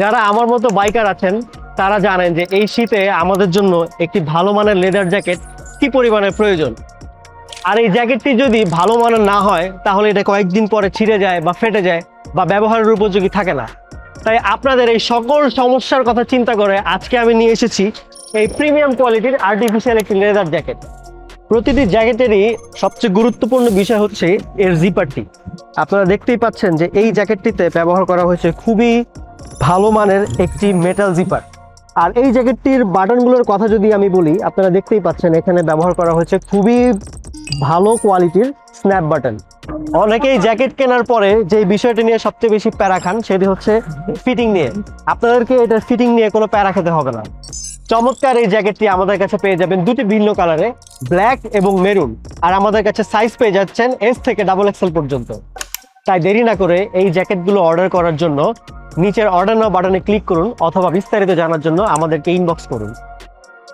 যারা আমার মতো বাইকার আছেন, তারা জানেন যে এই শীতে আমাদের জন্য একটি ভালো মানের লেদার জ্যাকেট কি পরিমাণের প্রয়োজন? আর এই জ্যাকেটটি যদি ভালো মানের না হয়, তাহলে এটা কয়েকদিন পরে ছিঁড়ে যায় বা ফেটে যায় বা ব্যবহারের উপযোগী থাকে না। তাই আপনাদের এই সকল সমস্যার কথা চিন্তা করে আজকে আমি নিয়ে এসেছি এই প্রিমিয়াম কোয়ালিটির আর্টিফিশিয়াল একটি লেদার জ্যাকেট প্রতিটি জ্যাকেটেরই সবচেয়ে গুরুত্বপূর্ণ বিষয় হচ্ছে এর জিপারটি আপনারা দেখতেই পাচ্ছেন যে এই জ্যাকেটটিতে ব্যবহার করা হয়েছে খুবই ভালো মানের একটি মেটাল জিপার আর এই জ্যাকেটটির বাটনগুলোর কথা যদি আমি বলি, আপনারা দেখতেই পাচ্ছেন এখানে ব্যবহার করা হয়েছে খুবই ভালো কোয়ালিটির স্ন্যাপ বাটন অনেকেই জ্যাকেট কেনার পরে যে বিষয়টি নিয়ে সবচেয়ে বেশি প্যারা খান, সেটি হচ্ছে ফিটিং নিয়ে। আপনাদেরকে এটার ফিটিং নিয়ে কোনো প্যারা খেতে হবে না। চমৎকার এই জ্যাকেটটি আমাদের কাছে পেয়ে যাবেন দুটি ভিন্ন কালারে, ব্ল্যাক এবং মেরুন। আর আমাদের কাছে সাইজ পেয়ে যাচ্ছেন এস থেকে ডাবল এক্সেল পর্যন্ত। তাই দেরি না করে এই জ্যাকেটগুলো অর্ডার করার জন্য নিচের অর্ডার নাও বাটনে ক্লিক করুন অথবা বিস্তারিত জানার জন্য আমাদেরকে ইনবক্স করুন।